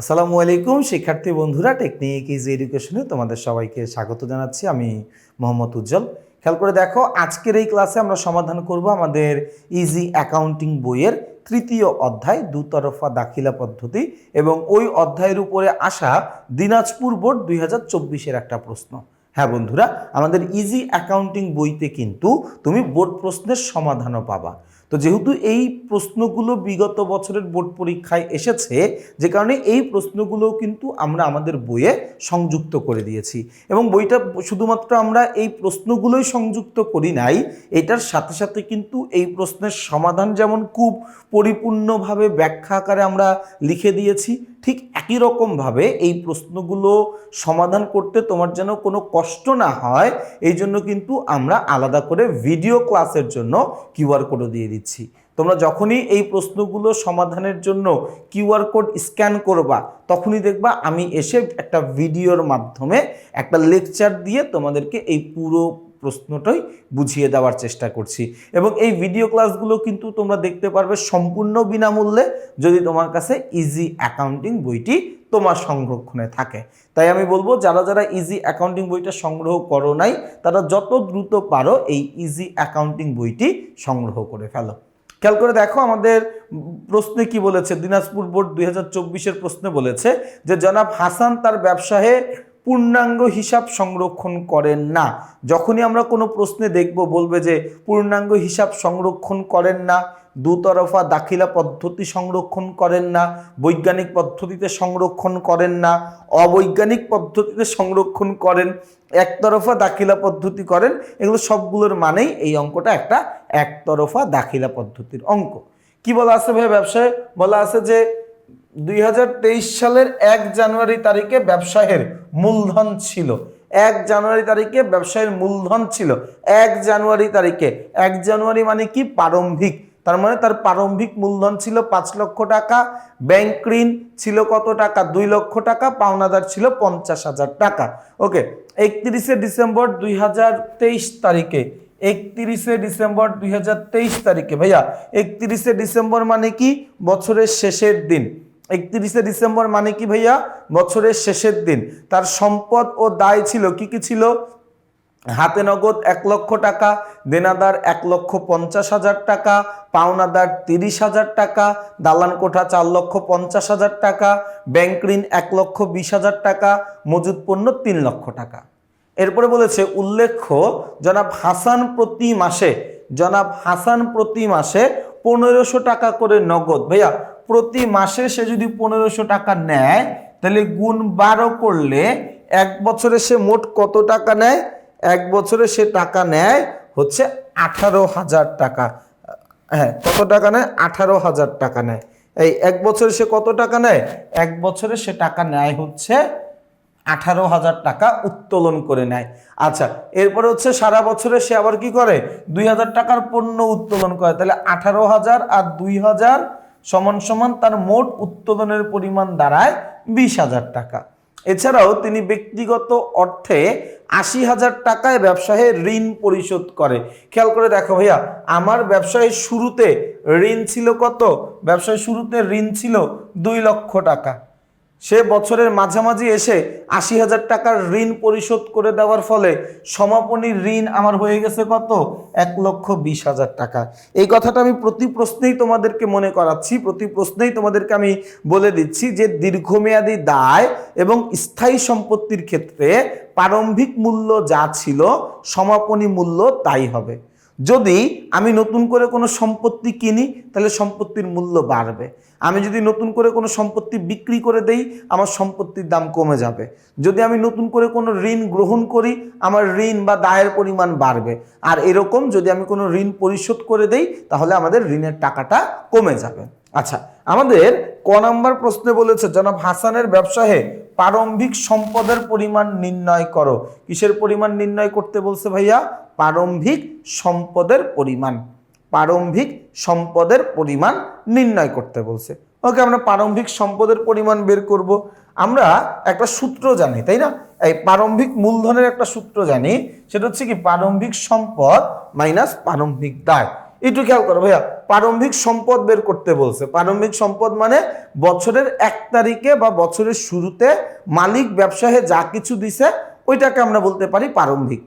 আসসালামু আলাইকুম, শিক্ষার্থী বন্ধুরা টেকনিক ইজ এডুকেশনে তোমাদের সবাইকে স্বাগত জানাচ্ছি। আমি মোহাম্মদ উজ্জ্বল। খেয়াল করে দেখো, আজকের এই ক্লাসে আমরা সমাধান করব আমাদের ইজি অ্যাকাউন্টিং বইয়ের তৃতীয় অধ্যায়, দুতরফা দাখিলা পদ্ধতি এবং ওই অধ্যায়ের উপরে আসা দিনাজপুর বোর্ড দুই হাজার চব্বিশের একটা প্রশ্ন। হ্যাঁ বন্ধুরা, আমাদের ইজি অ্যাকাউন্টিং বইতে কিন্তু তুমি বোর্ড প্রশ্নের সমাধানও পাবা। তো যেহেতু এই প্রশ্নগুলো বিগত বছরের বোর্ড পরীক্ষায় এসেছে, যে কারণে এই প্রশ্নগুলো কিন্তু আমরা আমাদের বইয়ে সংযুক্ত করে দিয়েছি। এবং বইটা শুধুমাত্র আমরা এই প্রশ্নগুলোই সংযুক্ত করি নাই, এটার সাথে সাথে কিন্তু এই প্রশ্নের সমাধান যেমন খুব পরিপূর্ণভাবে ব্যাখ্যা আকারে আমরা লিখে দিয়েছি ঠিক একই রকমভাবে এই প্রশ্নগুলো সমাধান করতে তোমার যেন কোনো কষ্ট না হয়, এই জন্য কিন্তু আমরা আলাদা করে ভিডিও ক্লাসের জন্য কিউআর কোডও দিয়ে দিচ্ছি। তোমরা যখনই এই প্রশ্নগুলো সমাধানের জন্য কিউআর কোড স্ক্যান করবা, তখনই দেখবা আমি এসে একটা ভিডিওর মাধ্যমে একটা লেকচার দিয়ে তোমাদেরকে এই পুরো প্রশ্নটাই বুঝিয়ে দেওয়ার চেষ্টা করছি। এবং এই ভিডিও ক্লাসগুলো কিন্তু তোমরা দেখতে পারবে সম্পূর্ণ বিনামূল্যে যদি তোমার কাছে ইজি অ্যাকাউন্টিং বইটি তোমার সংরক্ষণে থাকে। তাই আমি বলব, যারা যারা ইজি অ্যাকাউন্টিং বইটা সংগ্রহ করো নাই, তারা যত দ্রুত পারো এই ইজি অ্যাকাউন্টিং বইটি সংগ্রহ করে ফেলো। খেয়াল করে দেখো, আমাদের প্রশ্নে কি বলেছে? দিনাজপুর বোর্ড দুই হাজার প্রশ্নে বলেছে যে, জনাব হাসান তার ব্যবসায়ে পূর্ণাঙ্গ হিসাব সংরক্ষণ করেন না। যখনই আমরা কোনো প্রশ্নে দেখব বলবে যে পূর্ণাঙ্গ হিসাব সংরক্ষণ করেন না, দুতরফা দাখিলা পদ্ধতি সংরক্ষণ করেন না, বৈজ্ঞানিক পদ্ধতিতে সংরক্ষণ করেন না, অবৈজ্ঞানিক পদ্ধতিতে সংরক্ষণ করেন, একতরফা দাখিলা পদ্ধতি করেন, এগুলো সবগুলোর মানেই এই অঙ্কটা একটা একতরফা দাখিলা পদ্ধতির অঙ্ক। কি বলা আছে ভাই ব্যবসায়? বলা আছে যে দুই হাজার তেইশ সালের এক জানুয়ারি তারিখে ব্যবসায়ের মূলধন ছিল। এক জানুয়ারি তারিখে ব্যবসায়ের মূলধন ছিল। এক জানুয়ারি তারিখে। এক জানুয়ারি মানে কি? প্রারম্ভিক। তার মানে তার প্রারম্ভিক মূলধন ছিল পাঁচ লক্ষ টাকা। ব্যাংক ঋণ ছিল কত টাকা? দুই লক্ষ টাকা। পাওনাদার ছিল পঞ্চাশ হাজার টাকা। ওকে, একত্রিশে ডিসেম্বর দুই হাজার তেইশ তারিখে। একত্রিশে ডিসেম্বর দুই হাজার তেইশ তারিখে। ভাইয়া, একত্রিশে ডিসেম্বর মানে কি? বছরের শেষের দিন। একত্রিশে ডিসেম্বর মানে কি ভাইয়া? বছরের শেষের দিন। তার সম্পদ ও দায় ছিল, কি কি ছিল? হাতে নগদ এক লক্ষ টাকা, দেনাদার এক লক্ষ পঞ্চাশ হাজার টাকা, পাওনাদার তিরিশ হাজার টাকা, দালান কোঠা চার লক্ষ পঞ্চাশ হাজার টাকা, ব্যাংক ঋণ এক লক্ষ বিশ হাজার টাকা মজুদ পণ্য তিন লক্ষ টাকা। এরপরে বলেছে, উল্লেখ্য, জনাব হাসান প্রতি মাসে, জনাব হাসান প্রতি মাসে পনেরোশো টাকা করে নগদ। ভাইয়া প্রতি মাসে সে যদি পনেরোশো টাকা নেয়, তাহলে গুণ বারো করলে এক বছরে সে মোট কত টাকা নেয়? এক বছরে সে টাকা নেয় হচ্ছে আঠারো হাজার টাকা। হ্যাঁ কত টাকা নেয়? আঠারো হাজার টাকা নেয়। এই এক বছরে সে কত টাকা নেয়? এক বছরে সে টাকা নেয় হচ্ছে আঠারো হাজার টাকা উত্তোলন করে নেয়। আচ্ছা এরপরে হচ্ছে সারা বছরে সে আবার কি করে? দুই হাজার টাকার পণ্য উত্তোলন করে। তাহলে আঠারো হাজার আর দুই হাজার সমান সমান তার মোট উত্তোলনের পরিমাণ দাঁড়ায় বিশ হাজার টাকা। এছাড়াও তিনি ব্যক্তিগত অর্থে আশি হাজার টাকায় ব্যবসায়ে ঋণ পরিশোধ করে। খেয়াল করে দেখো ভাইয়া, আমার ব্যবসায়ের শুরুতে ঋণ ছিল কত? ব্যবসায় শুরুতে ঋণ ছিল দুই লক্ষ টাকা। সে বছরের মাঝামাঝি এসে আশি হাজার টাকার ঋণ পরিশোধ করে দেওয়ার ফলে সমাপনী ঋণ আমার হয়ে গেছে কত? এক লক্ষ বিশ হাজার টাকা। এই কথাটা আমি প্রতি প্রশ্নেই তোমাদেরকে মনে করাচ্ছি, প্রতি প্রশ্নেই তোমাদেরকে আমি বলে দিচ্ছি যে দীর্ঘমেয়াদী দায় এবং স্থায়ী সম্পত্তির ক্ষেত্রে প্রারম্ভিক মূল্য যা ছিল, সমাপনী মূল্য তাই হবে। যদি আমি নতুন করে কোনো সম্পত্তি কিনি, তাহলে সম্পত্তির মূল্য বাড়বে। আমি যদি নতুন করে কোনো সম্পত্তি বিক্রি করে দেই, আমার সম্পত্তির দাম কমে যাবে। যদি আমি নতুন করে কোনো ঋণ গ্রহণ করি, আমার ঋণ বা দায়ের পরিমাণ বাড়বে। আর এরকম যদি আমি কোনো ঋণ পরিশোধ করে দেই, তাহলে আমাদের ঋণের টাকাটা কমে যাবে। আচ্ছা আমাদের ক নাম্বার প্রশ্নে বলেছে, জনাব হাসানের ব্যবসায়ে প্রারম্ভিক সম্পদের পরিমাণ নির্ণয় করো। কিসের পরিমাণ নির্ণয় করতে বলছে ভাইয়া? প্রারম্ভিক সম্পদের পরিমাণ, প্রারম্ভিক সম্পদের পরিমাণ নির্ণয় করতে বলছে। ওকে, আমরা প্রারম্ভিক সম্পদের পরিমাণ বের করব। আমরা একটা সূত্র জানি, তাই না? এই প্রারম্ভিক মূলধনের একটা সূত্র জানি, সেটা হচ্ছে কি প্রারম্ভিক সম্পদ মাইনাস প্রারম্ভিক দায়। একটু খেয়াল করো ভাইয়া, প্রারম্ভিক সম্পদ বের করতে বলছে। প্রারম্ভিক সম্পদ মানে বছরের এক তারিখে বা বছরের শুরুতে মালিক, ব্যবসায়ে যা কিছু দিছে, ওইটাকে আমরা বলতে পারি প্রারম্ভিক।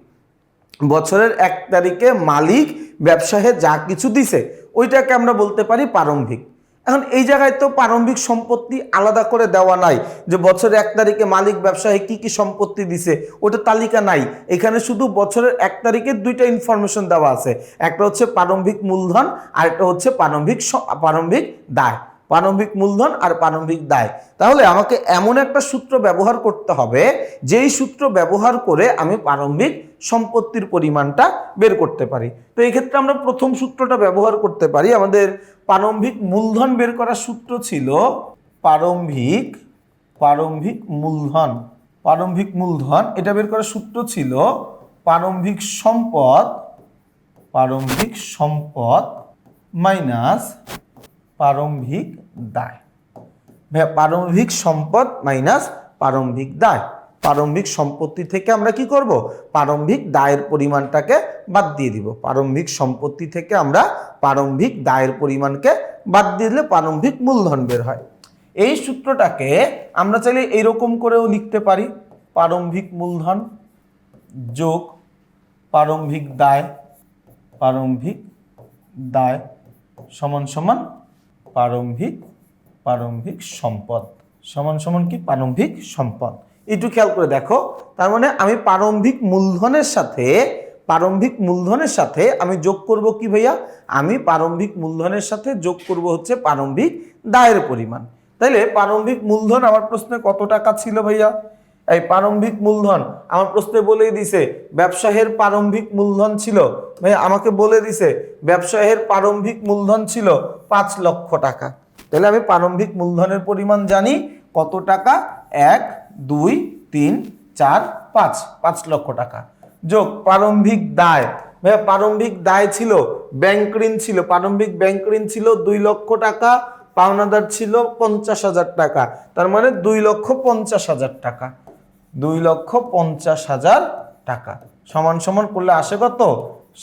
বছরের এক তারিখে মালিক ব্যবসায়ে যা কিছু দিছে, ওইটাকে আমরা বলতে পারি প্রারম্ভিক। এখন এই জায়গায় তো প্রারম্ভিক সম্পত্তি আলাদা করে দেওয়া নাই, যে বছরের এক তারিখে মালিক ব্যবসায়ী কি কি সম্পত্তি দিছে, ওটা তালিকা নাই। এখানে শুধু বছরের এক তারিখে দুইটা ইনফরমেশন দেওয়া আছে, একটা হচ্ছে প্রারম্ভিক মূলধন আর একটা হচ্ছে প্রারম্ভিক প্রারম্ভিক দায়। প্রারম্ভিক মূলধন আর প্রারম্ভিক দায়। তাহলে আমাকে এমন একটা সূত্র ব্যবহার করতে হবে, যেই সূত্র ব্যবহার করে আমি প্রারম্ভিক সম্পত্তির পরিমাণটা বের করতে পারি। তো এই ক্ষেত্রে আমরা প্রথম সূত্রটা ব্যবহার করতে পারি। আমাদের প্রারম্ভিক মূলধন বের করার সূত্র ছিল প্রারম্ভিক প্রারম্ভিক মূলধন। প্রারম্ভিক মূলধন, এটা বের করার সূত্র ছিল প্রারম্ভিক সম্পদ প্রারম্ভিক সম্পদ মাইনাস প্রারম্ভিক দায়। প্রারম্ভিক সম্পদ মাইনাস প্রারম্ভিক দায়। প্রারম্ভিক সম্পত্তি থেকে আমরা কি করব? প্রারম্ভিক দায়ের পরিমাণটাকে বাদ দিয়ে দিব। প্রারম্ভিক সম্পত্তি থেকে আমরা প্রারম্ভিক দায়ের পরিমাণকে বাদ দিয়ে দিলে প্রারম্ভিক মূলধন বের হয়। এই সূত্রটাকে আমরা চাইলে এইরকম করেও লিখতে পারি। প্রারম্ভিক মূলধন যোগ প্রারম্ভিক দায় প্রারম্ভিক দায় সমান সমান প্রারম্ভিক প্রারম্ভিক সম্পদ। সমান সমান কি? প্রারম্ভিক সম্পদ। একটু খেয়াল করে দেখো, তার মানে আমি প্রারম্ভিক মূলধনের সাথে, প্রারম্ভিক মূলধনের সাথে আমি যোগ করব কি ভাইয়া? আমি প্রারম্ভিক মূলধনের সাথে যোগ করব হচ্ছে প্রারম্ভিক দায়ের পরিমাণ। তাইলে প্রারম্ভিক মূলধন আমার প্রশ্নে কত টাকা ছিল ভাইয়া? এই প্রারম্ভিক মূলধন, আমার প্রশ্নে বলেই দিছে, ব্যবসায়ের প্রারম্ভিক মূলধন ছিল। ভাই, আমাকে বলে দিছে, ব্যবসায়ের প্রারম্ভিক মূলধন ছিল পাঁচ লক্ষ টাকা। তাহলে আমি প্রারম্ভিক মূলধনের পরিমাণ জানি, কত টাকা? এক, দুই, তিন, চার, পাঁচ পাঁচ লক্ষ টাকা। যোগ, প্রারম্ভিক দায়। ভাইয়া প্রারম্ভিক দায় ছিল ব্যাংক ঋণ ছিল, প্রারম্ভিক ব্যাংক ঋণ ছিল দুই লক্ষ টাকা, পাওনাদার ছিল পঞ্চাশ হাজার টাকা। তার মানে দুই লক্ষ পঞ্চাশ হাজার টাকা। দুই লক্ষ পঞ্চাশ হাজার টাকা। সমান সমান করলে আসে কত?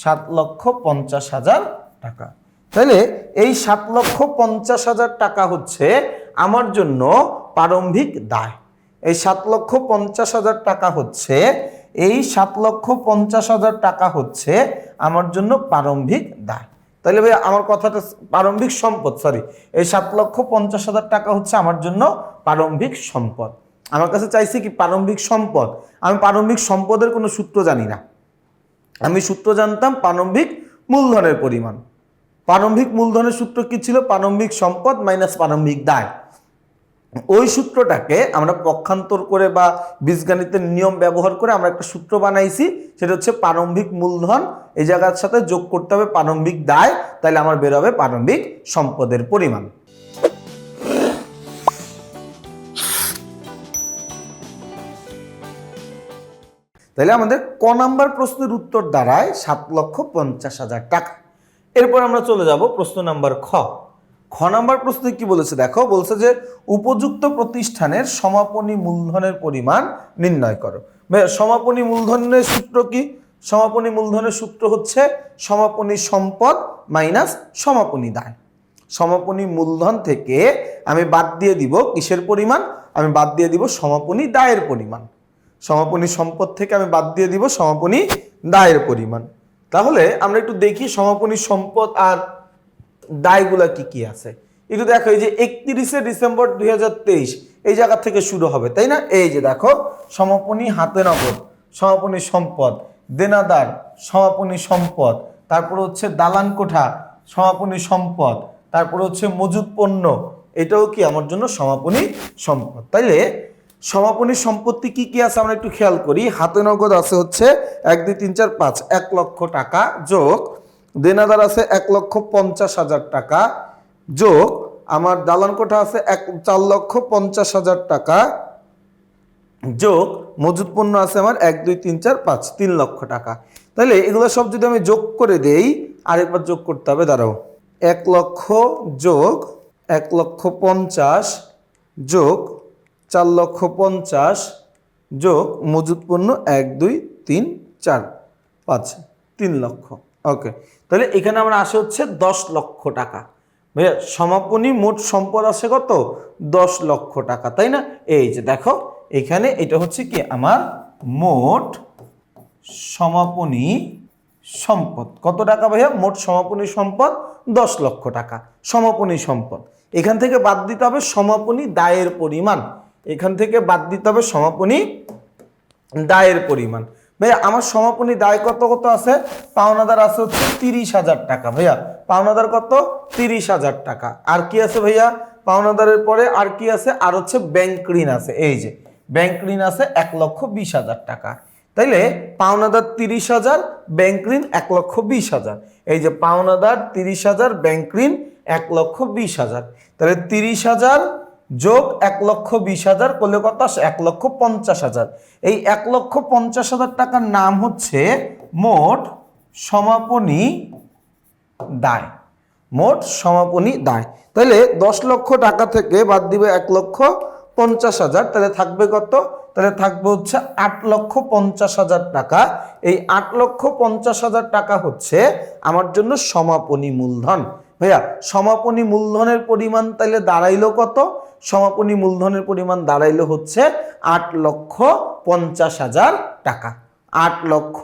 সাত লক্ষ পঞ্চাশ হাজার টাকা। তাহলে এই সাত লক্ষ পঞ্চাশ হাজার টাকা হচ্ছে আমার জন্য প্রারম্ভিক দায়। এই সাত লক্ষ পঞ্চাশ হাজার টাকা হচ্ছে, এই সাত লক্ষ পঞ্চাশ হাজার টাকা হচ্ছে আমার জন্য প্রারম্ভিক দায়। তাহলে ভাই আমার কথাটা প্রারম্ভিক সম্পদ সরি এই সাত লক্ষ পঞ্চাশ হাজার টাকা হচ্ছে আমার জন্য প্রারম্ভিক সম্পদ। আমার কাছে চাইছে কি প্রারম্ভিক সম্পদ। আমি প্রারম্ভিক সম্পদের কোনো সূত্র জানি না। আমি সূত্র জানতাম প্রারম্ভিক মূলধনের পরিমাণ। প্রারম্ভিক মূলধনের সূত্র কি ছিল? প্রারম্ভিক সম্পদ মাইনাস প্রারম্ভিক দায়। ওই সূত্রটাকে আমরা পক্ষান্তর করে বা বীজগণিতের নিয়ম ব্যবহার করে আমরা একটা সূত্র বানাইছি। সেটা হচ্ছে প্রারম্ভিক মূলধন। এই জায়গার সাথে যোগ করতে হবে প্রারম্ভিক দায়। তাহলে আমার বেরোবে প্রারম্ভিক সম্পদের পরিমাণ। তাহলে আমাদের ক নাম্বার প্রশ্নের উত্তর দাঁড়ায় সাত লক্ষ পঞ্চাশ হাজার টাকা। এরপর আমরা চলে যাব প্রশ্ন নাম্বার খ। খ নাম্বার প্রশ্নে কি বলেছে দেখো, বলছে যে উপযুক্ত প্রতিষ্ঠানের সমাপনী মূলধনের পরিমাণ নির্ণয় করো। সমাপনী মূলধনের সূত্র কি? সমাপনী মূলধনের সূত্র হচ্ছে সমাপনী সম্পদ মাইনাস সমাপনী দায় সমাপনী মূলধন থেকে আমি বাদ দিয়ে দিব কিসের পরিমাণ? আমি বাদ দিয়ে দিব সমাপনী দায়ের পরিমাণ। সমাপনী সম্পদ থেকে আমি বাদ দিয়ে দিব সমাপনী দায়ের পরিমাণ। তাহলে আমরা একটু দেখি সমাপনী সম্পদ আর দায়গুলা কি কি আছে। একটু দেখো, এই যে একত্রিশে ডিসেম্বর দু হাজার তেইশ, এই জায়গা থেকে শুরু হবে, তাই না? এই যে দেখো, সমাপনী হাতে নগদ, সমাপনী সম্পদ, দেনাদার, সমাপনী সম্পদ, তারপর হচ্ছে দালান কোঠা, সমাপনী সম্পদ, তারপর হচ্ছে মজুদ পণ্য, এটাও কি আমার জন্য সমাপনী সম্পদ। তাইলে সমাপনী সম্পত্তি কি কি আছে আমরা একটু খেয়াল করি। হাতে নগদ আছে হচ্ছে এক, দুই, তিন, চার, পাঁচ, এক লক্ষ টাকা যোগ, দেনাদার আছে এক লক্ষ পঞ্চাশ হাজার টাকা যোগ, আমার দালান কোঠা আছে এক, চার লক্ষ পঞ্চাশ হাজার টাকা যোগ মজুদ পণ্য আছে আমার এক, দুই, তিন, চার, পাঁচ, তিন লক্ষ টাকা। তাহলে এগুলো সব যদি আমি যোগ করে দেই, আরেকবার যোগ করতে হবে, দাঁড়াও। এক লক্ষ যোগ, এক লক্ষ পঞ্চাশ যোগ চার লক্ষ পঞ্চাশ যোগ মজুদ পণ্য এক, দুই, তিন, চার, পাঁচ, তিন লক্ষ। ওকে তাহলে এখানে আমরা আসে হচ্ছে দশ লক্ষ টাকা। ভাইয়া, সমাপনী মোট সম্পদ আসে কত? দশ লক্ষ টাকা, তাই না? এই যে দেখো, এখানে এটা হচ্ছে কি? আমার মোট সমাপনী সম্পদ। কত টাকা ভাইয়া? মোট সমাপনী সম্পদ দশ লক্ষ টাকা। সমাপনী সম্পদ। এখান থেকে বাদ দিতে হবে সমাপনী দায়ের পরিমাণ। এখান থেকে বাদ দিতে হবে সমাপনী দায়ের পরিমাণ। ভাইয়া, আমার সমাপনী দায় কত কত আছে? পাওনাদার আছে হচ্ছে তিরিশ হাজার টাকা। ভাইয়া, পাওনাদার কত? তিরিশ হাজার টাকা। আর কি আছে ভাইয়া? পাওনাদারের পরে আর কি আছে? আর হচ্ছে ব্যাংক ঋণ আছে। এই যে, ব্যাংক ঋণ আছে এক লক্ষ বিশ হাজার টাকা। তাইলে পাওনাদার তিরিশ হাজার, ব্যাংক ঋণ এক লক্ষ বিশ হাজার। এই যে, পাওনাদার তিরিশ হাজার, ব্যাংক ঋণ এক লক্ষ বিশ হাজার। তাহলে তিরিশ হাজার যোগ এক লক্ষ বিশ হাজার করলে কত আসে এক লক্ষ পঞ্চাশ হাজার। এই এক লক্ষ পঞ্চাশ হাজার টাকার নাম হচ্ছে মোট সমাপনী দায়। মোট সমাপনী দায়। তাহলে দশ লক্ষ টাকা থেকে বাদ দিবে এক লক্ষ পঞ্চাশ হাজার তাহলে থাকবে কত? তাহলে থাকবে হচ্ছে আট লক্ষ পঞ্চাশ হাজার টাকা। এই আট লক্ষ পঞ্চাশ হাজার টাকা হচ্ছে আমার জন্য সমাপনী মূলধন। ভাইয়া, সমাপনী মূলধনের পরিমাণ তাহলে দাঁড়াইলো কত? সমাপনী মূলধনের পরিমাণ দাঁড়াইলো হচ্ছে আট লক্ষ পঞ্চাশ হাজার টাকা। আট লক্ষ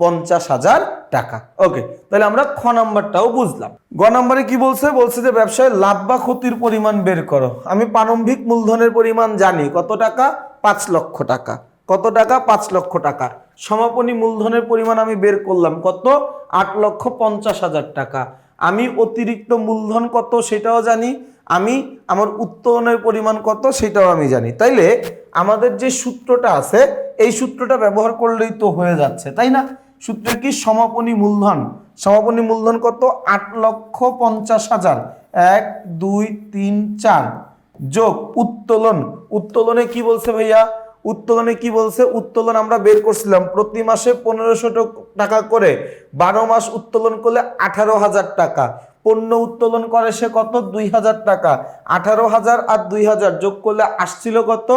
পঞ্চাশ হাজার টাকা। ওকে তাহলে আমরা খ নাম্বারটাও বুঝলাম। গ নাম্বারে কি বলছে? বলছে যে ব্যবসায় লাভ বা ক্ষতির পরিমাণ বের করো। আমি প্রারম্ভিক মূলধনের পরিমাণ জানি। কত টাকা? পাঁচ লক্ষ টাকা। কত টাকা? পাঁচ লক্ষ টাকা। সমাপনী মূলধনের পরিমাণ আমি বের করলাম কত? আট লক্ষ পঞ্চাশ হাজার টাকা। আমি অতিরিক্ত মূলধন কত সেটাও জানি, আমি আমার উত্তোলনের পরিমাণ কত সেটাও আমি জানি। তাইলে আমাদের যে সূত্রটা আছে, এই সূত্রটা ব্যবহার করলেই তো হয়ে যাচ্ছে, তাই না? সূত্রের কি সমাপনী মূলধন? সমাপনী মূলধন কত? আট লক্ষ পঞ্চাশ হাজার। এক, দুই, তিন, চার। যোগ, উত্তোলন। উত্তোলনে কি বলছে ভাইয়া? উত্তোলনে কি বলছে? উত্তোলন আমরা বের করছিলাম। প্রতি মাসে পনেরোশো টাকা করে বারো মাস উত্তোলন করলে আঠারো হাজার টাকা। পণ্য উত্তোলন করে সে কত? দুই হাজার টাকা। আঠারো হাজার আর দুই হাজার যোগ করলে আসছিল কত?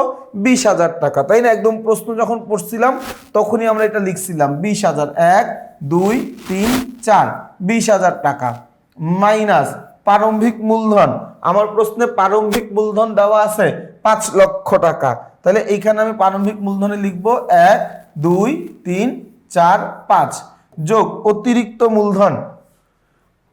বিশ হাজার টাকা। তাই না? একদম প্রশ্ন যখন পড়ছিলাম, তখনই আমরা এটা লিখছিলাম। বিশ হাজার এক, দুই, তিন, চার। বিশ হাজার টাকা। মাইনাস প্রারম্ভিক মূলধন। আমার প্রশ্নে প্রারম্ভিক মূলধন দেওয়া আছে পাঁচ লক্ষ টাকা। তাহলে এইখানে আমি প্রারম্ভিক মূলধনে লিখব এক, দুই, তিন, চার, পাঁচ। যোগ অতিরিক্ত মূলধন।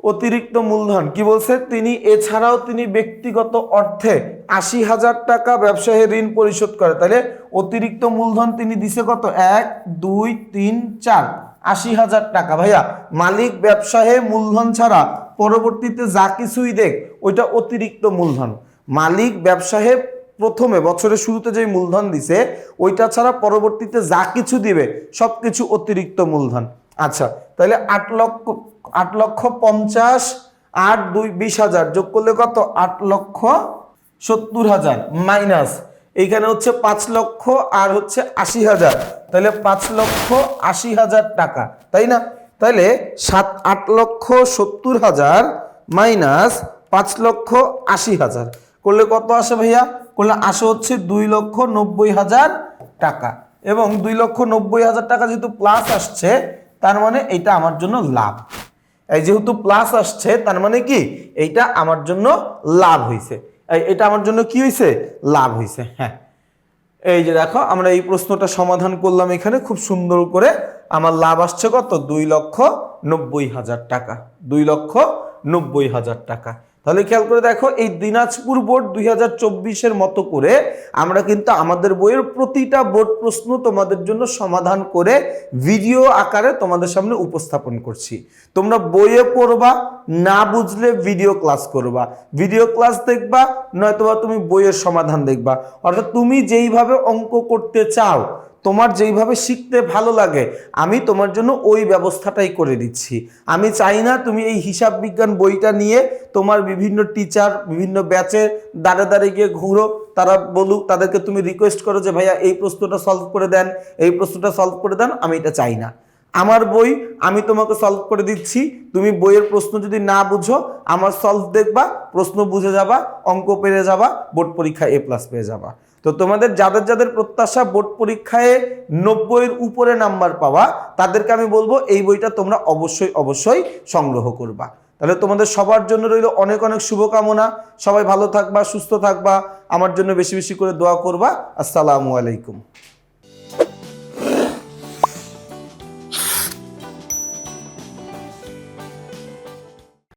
অতিরিক্ত মূলধন, কি বলছে? তিনি এছাড়াও তিনি ব্যক্তিগত অর্থে আশি হাজার টাকা ব্যবসায়ী ঋণ পরিশোধ করে। তাহলে অতিরিক্ত মূলধন তিনি দিছে কত? এক, দুই, তিন, চার। আশি হাজার টাকা। ভাইয়া, মালিক, ব্যবসায়ী, মূলধন ছাড়া পরবর্তীতে যা কিছুই দেখ, ওইটা অতিরিক্ত মূলধন। মালিক, ব্যবসায়ী প্রথমে, বছরের শুরুতে যে মূলধন দিছে, ওইটা ছাড়া পরবর্তীতে যা কিছু দিবে সব কিছু অতিরিক্ত মূলধন। আচ্ছা তাহলে আট লক্ষ আট লক্ষ পঞ্চাশ, আট দুই বিশ হাজার যোগ করলে কত? আট লক্ষ সত্তর হাজার, মাইনাস। এইখানে হচ্ছে পাঁচ লক্ষ আর হচ্ছে আশি হাজার। তাহলে পাঁচ লক্ষ আশি হাজার টাকা, তাই না? তাহলে সাত, আট লক্ষ সত্তর হাজার মাইনাস পাঁচ লক্ষ আশি হাজার। করলে কত আসে ভাইয়া? করলে আসে হচ্ছে দুই লক্ষ নব্বই হাজার টাকা। এবং দুই লক্ষ নব্বই হাজার টাকা যেহেতু প্লাস আসছে, তার মানে এটা আমার জন্য লাভ। এই যেহেতু প্লাস আসছে, তার মানে কি? এইটা আমার জন্য লাভ হয়েছে এটা আমার জন্য কি হয়েছে লাভ হয়েছে হ্যাঁ। এই যে দেখো, আমরা এই প্রশ্নটা সমাধান করলাম এখানে, খুব সুন্দর করে। আমার লাভ আসছে কত? দুই লক্ষ নব্বই হাজার টাকা। দুই লক্ষ নব্বই হাজার টাকা। তাহলে খেয়াল করে দেখো, এই দিনাজপুর বোর্ড দুই হাজার মতো করে আমরা কিন্তু আমাদের বইয়ের প্রতিটা বোর্ড প্রশ্ন তোমাদের জন্য সমাধান করে ভিডিও আকারে তোমাদের সামনে উপস্থাপন করছি। তোমরা বইয়ে পড়বা, না বুঝলে ভিডিও ক্লাস করবা। ভিডিও ক্লাস দেখবা, নয়তোবা তুমি বইয়ের সমাধান দেখবা। অর্থাৎ তুমি যেইভাবে অঙ্ক করতে চাও তোমার যেইভাবে শিখতে ভালো লাগে, আমি তোমার জন্য ওই ব্যবস্থাটাই করে দিচ্ছি। আমি চাই না তুমি এই হিসাব বিজ্ঞান বইটা নিয়ে তোমার বিভিন্ন টিচার বিভিন্ন ব্যাচে দাঁড়ে দাঁড়িয়ে গিয়ে ঘুরো, তারা বলুক, তাদেরকে তুমি রিকোয়েস্ট করো যে, ভাইয়া, এই প্রশ্নটা সলভ করে দেন, এই প্রশ্নটা সলভ করে দেন, আমি এটা চাই না। আমার বই আমি তোমাকে সলভ করে দিচ্ছি, তুমি বইয়ের প্রশ্ন যদি না বুঝো, আমার সলভ দেখবা, প্রশ্ন বুঝে যাবা, অঙ্ক পেরে যাবা, বোর্ড পরীক্ষা এ প্লাস পেয়ে যাবা। তো তোমাদের যাদের যাদের প্রত্যাশা বোর্ড পরীক্ষায় নব্বইয়ের উপরে নাম্বার পাওয়া, তাদেরকে আমি বলব এই বইটা তোমরা অবশ্যই অবশ্যই সংগ্রহ করবা। তাহলে তোমাদের সবার জন্য রইল অনেক অনেক শুভকামনা। সবাই ভালো থাকবা, সুস্থ থাকবা। আমার জন্য বেশি বেশি করে দোয়া করবা। আসসালামু আলাইকুম।